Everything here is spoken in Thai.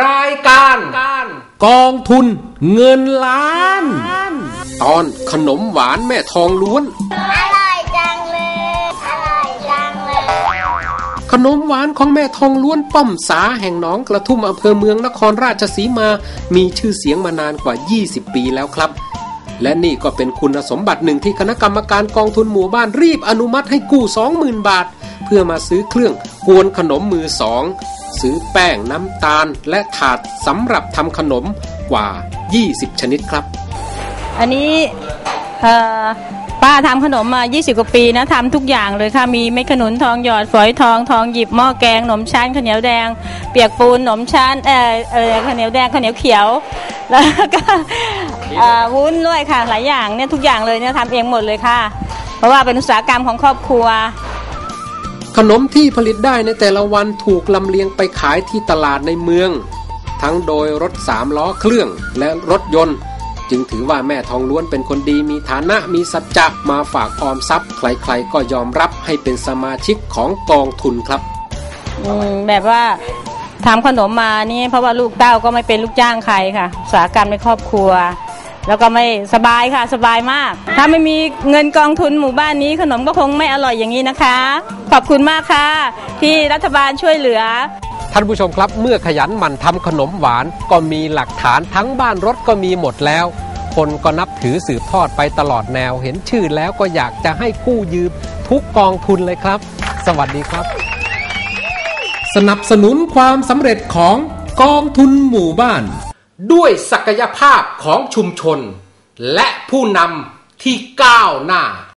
รายการกองทุนเงินล้าน ตอนขนมหวานแม่ทองล้วน อร่อยจังเลย อร่อยจังเลย ขนมหวานของแม่ทองล้วนป้อมสาแห่งหนองกระทุ่มอำเภอเมืองนครราชสีมา มีชื่อเสียงมานานกว่า 20 ปีแล้วครับ และนี่ก็เป็นคุณสมบัติหนึ่งที่คณะกรรมการกองทุนหมู่บ้านรีบอนุมัติให้กู้ 20,000 บาท เพื่อมาซื้อเครื่องกวนขนมมือสอง ซื้อแป้งน้ำตาลและถาดสำหรับทำขนมกว่า 20 ชนิดครับ อันนี้เอ่อป้าทำขนมมา 20 กว่าปีนะทำทุกอย่างเลยค่ะ มีเม็ดขนุนทองหยอดฝอยทองทองหยิบหม้อแกงขนมชั้นข้าวเหนียวแดง เปียกปูนขนมชั้นเอ่อเอ่อข้าวเหนียวแดงข้าวเหนียวเขียว แล้วก็วุ้นด้วยค่ะหลายอย่างเนี่ยทุกอย่างเลยเนี่ยทำเองหมดเลยค่ะ เพราะว่าเป็นอุตสาหกรรมของครอบครัว ขนมที่ผลิตได้ในแต่ละวันถูกลำเลียงไปขายที่ตลาดในเมือง ทั้งโดยรถสามล้อเครื่องและรถยนต์ จึงถือว่าแม่ทองล้วนเป็นคนดีมีฐานะมีสัจจะมาฝากออมทรัพย์ ใครๆก็ยอมรับให้เป็นสมาชิกของกองทุนครับอืมแบบว่าทำขนมมานี่เพราะว่าลูกเต้าก็ไม่เป็นลูกจ้างใครค่ะสากรรมในครอบครัว แล้วก็ไม่สบายค่ะสบายมาก ถ้าไม่มีเงินกองทุนหมู่บ้านนี้ขนมก็คงไม่อร่อยอย่างนี้นะคะ ขอบคุณมากค่ะ ที่รัฐบาลช่วยเหลือ ท่านผู้ชมครับเมื่อขยันหมั่นทำขนมหวานก็มีหลักฐานทั้งบ้านรถก็มีหมดแล้ว คนก็นับถือสืบทอดไปตลอดแนว เห็นชื่อแล้วก็อยากจะให้กู้ยืมทุกกองทุนเลยครับ สวัสดีครับ สนับสนุนความสำเร็จของกองทุนหมู่บ้าน ด้วยศักยภาพของชุมชน และผู้นำที่ก้าวหน้า